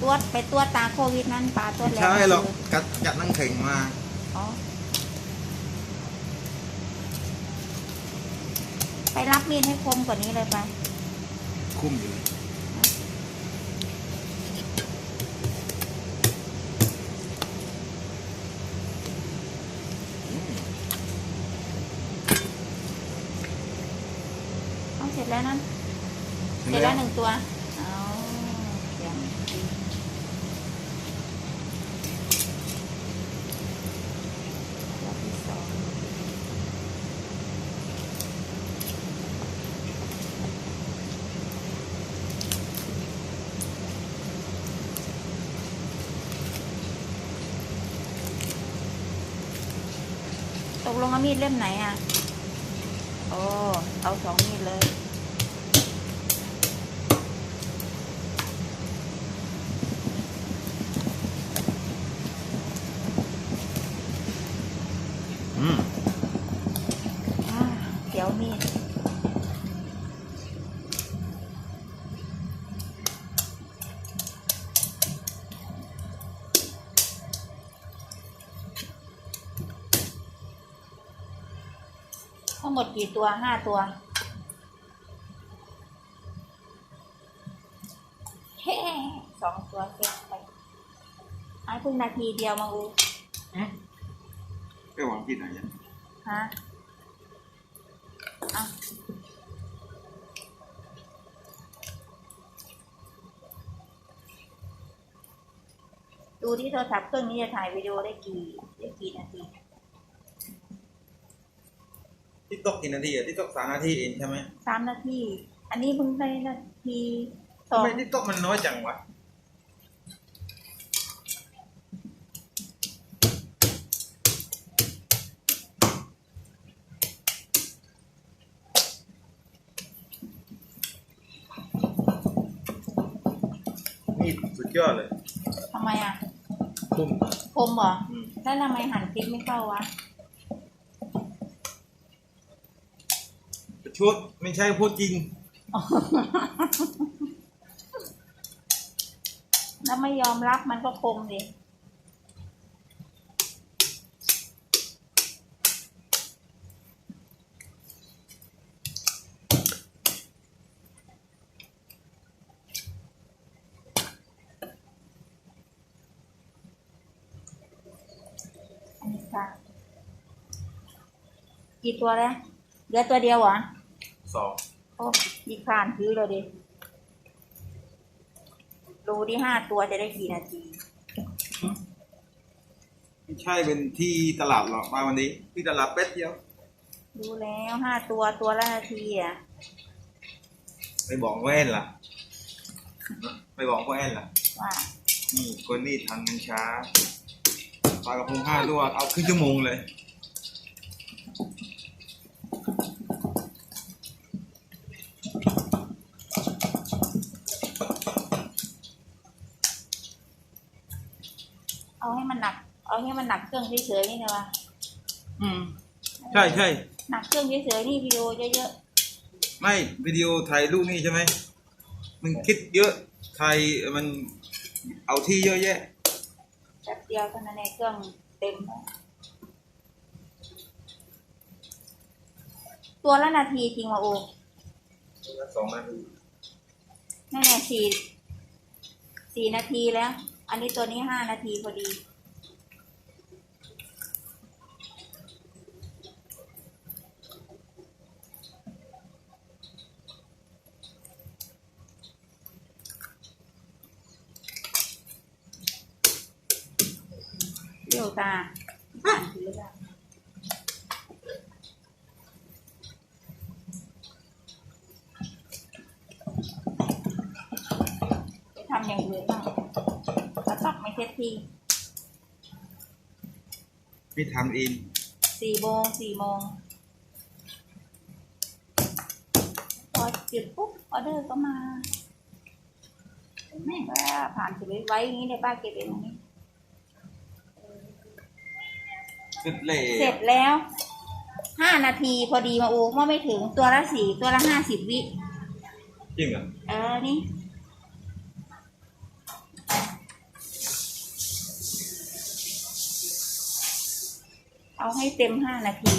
ตรวจไปตรวจตาโควิดนั้นปลาตรวจแล้วใช่หรอกกัดกัดนั่งเข่งมาอ๋อไปรับมีดให้คมกว่านี้เลยไป คุ้มอยู่เลยเอาเสร็จแล้วนั้นเห็นเสร็จไหแล้วมหนึ่งตัวเอาเสียงดีตัวที่สอง ตกลงเอามีดเล่มไหนอะ โอ้ เอาสองมีดเลยอืมอ่าเดี๋ยวมีด ทั้งหมดกี่ตัวห้าตัวเฮ้สองตัวเก็บไปไอ้เพิ่งนาทีเดียวมาอูไปหวังกินไหนยังฮะอะดูที่โทรศัพท์เครื่องนี้จะถ่ายวิดีโอได้กี่ได้กี่นาที ที่ตกกี่นาทีอะที่ตกสามนาทีเองใช่ไหมสามนาที อันนี้เพิ่งได้นาทีสอทำงไมที่ตกมันน้อยจังวะนี่สุดยอดเลยทำไมอะ คุ้ม คมเหรออืม แล้วทำไมหันคลิปไม่เข้าวะ ชุดไม่ใช่พูดจริง แล้วไม่ยอมรับมันก็คมดิอันนี้ค่ะกี่ตัวแล้วเหลือตัวเดียวเหรอ สองโอ้ยีคลานซื้อเลยดิรูที่ห้าตัวจะได้กี่นาที ไม่ใช่เป็นที่ตลาดหรอกมาวันนี้ ที่ตลาดเป็ดเดียวดูแล้วห้าตัวตัวละนาทีอะ ไปบอกว่าแอนล่ะ ไปบอกว่าแอนล่ะ ว่านี่คนนี่ทำมันช้าปลากระพงห้าตัวเอาครึ่งชั่วโมงเลย เอาให้มันหนัก เอาให้มันหนักเครื่องเฉยๆนี่นะวะอืม ใช่ใช่หนักเครื่องเฉยๆนี่วิดีโอเยอะไม่วิดีโอถ่ายรูปนี่ใช่ไหมมันคิดเยอะถ่ายมันเอาที่เยอะแยะๆแป๊บเดียวเท่านั้นเองเครื่องเต็มแล้วตัวละนาทีจริงวะโอสองนาทีแน่ๆสี่สี่นาทีแล้ว อันนี้ตัวนี้ห้านาทีพอดี เดี๋ยวตาอ่านถือละไปทำอย่างอื่นบ้างถ้าตักไม่เสร็จทีพี่ทำเองสี่โมงสี่โมงพอจุดปุ๊บออเดอร์ก็มาแม่งว่าผ่านสวิตไว้อย่างนี้เลยป้าเก็บเองตรงนี้ ร็จเลยเสร็จแล้วห้านาทีพอดีมาโอูว่ไม่ถึงตัวละสี่ตัวละห้าสิบวิ จริงเหรอเออ นี่ เอาให้เต็มห้านาที